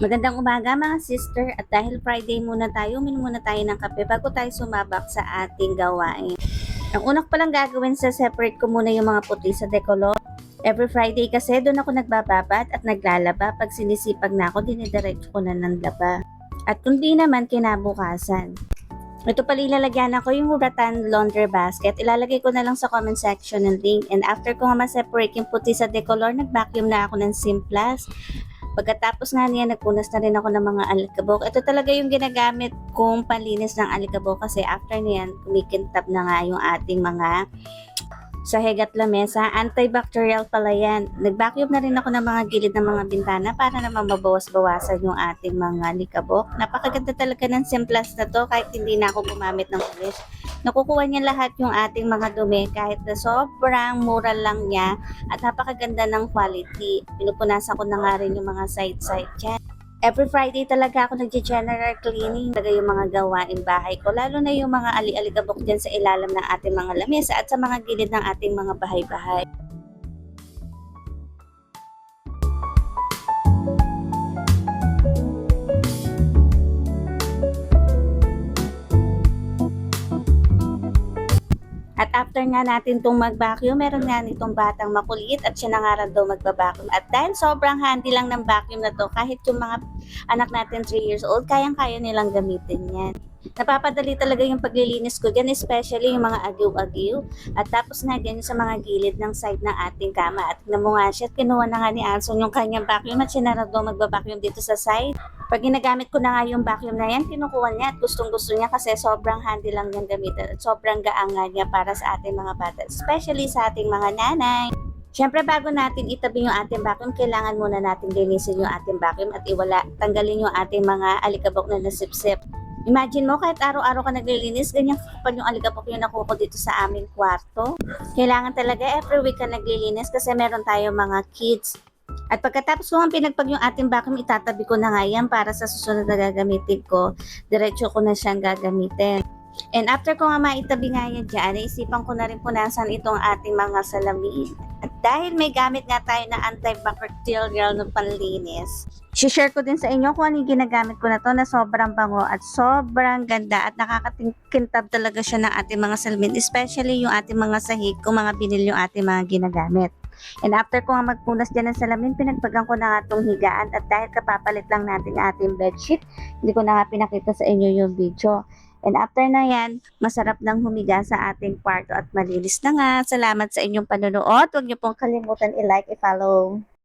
Magandang umaga mga sister at dahil Friday muna tayo, uminom muna tayo ng kape bago tayo sumabak sa ating gawain. Ang unang palang gagawin sa separate ko muna yung mga puti sa decolor. Every Friday kasi doon ako nagbababad at naglalaba. Pag sinisipag na ako, dinidiretso ko na ng laba. At kundi naman kinabukasan. Ito pala ilalagyan ako yung Huratan laundry basket. Ilalagay ko na lang sa comment section ng link. And after ko nga ma-separate yung puti sa decolor, nag-vacuum na ako ng Simplas. Pagkatapos nga niya, nagpunas na rin ako ng mga alikabok. Ito talaga yung ginagamit kong panlinis ng alikabok kasi after niyan, kumikintab na nga yung ating mga sahig at lamesa. Antibacterial pala yan. Nag-vacuum na rin ako ng mga gilid ng mga bintana para naman mabawas-bawasan yung ating mga likabok. Napakaganda talaga ng Simplas na to kahit hindi na ako gumamit ng polish. Nakukuha niya lahat yung ating mga dumi kahit na sobrang mura lang niya at napakaganda ng quality. Pinupunasan ko na nga rin yung mga side-side dyan. Every Friday talaga ako nag-general cleaning. Talaga yung mga gawain bahay ko. Lalo na yung mga ali-aligabok dyan sa ilalim ng ating mga lamesa at sa mga gilid ng ating mga bahay-bahay. At after nga natin itong mag-vacuum, meron nga nitong batang makulit at siya na nga daw magba-vacuum. At dahil sobrang handy lang ng vacuum na to, kahit yung mga anak natin 3 years old, kayang-kaya nilang gamitin yan. Napapadali talaga yung paglilinis ko dyan, especially yung mga agiw-agiw. At tapos na dyan sa mga gilid ng side ng ating kama. At tignan mo nga siya, at kinuha na nga ni Anson yung kanyang vacuum at siya na rin daw magba-vacuum dito sa side. Pag ginagamit ko na nga yung vacuum na yan, kinukuha niya at gustong gusto niya kasi sobrang handy lang niyang gamitin at sobrang gaan nga niya para sa ating mga bata, especially sa ating mga nanay. Siyempre, bago natin itabi yung ating vacuum, kailangan muna natin linisin yung ating vacuum at iwala, tanggalin yung ating mga alikabok na nasipsip. Imagine mo, kahit araw-araw ka naglilinis, ganyan kapag yung alikabok yung nakuha ko dito sa aming kwarto. Kailangan talaga every week ka naglilinis kasi meron tayo mga kids. At pagkatapos ko ang pinagpag yung ating vacuum, itatabi ko na nga yan para sa susunod na gagamitin ko. Diretso ko na siyang gagamitin. And after ko nga maitabi nga yan dyan, naisipan ko na rin punasan itong ating mga salamin. Dahil may gamit nga tayo na antibacterial na panlinis, share ko din sa inyo kung ano yung ginagamit ko na to na sobrang bango at sobrang ganda at nakakakintab talaga siya ng ating mga salamin, especially yung ating mga sahig kung mga binili yung ating mga ginagamit. And after ko nga magpunas dyan ng salamin, pinagpagan ko na nga itong higaan at dahil kapapalit lang natin ang ating bedsheet, hindi ko na nga pinakita sa inyo yung video. And after na yan, masarap nang humiga sa ating kwarto at malinis na nga. Salamat sa inyong panonood. Huwag niyo pong kalimutan i-like, i-follow.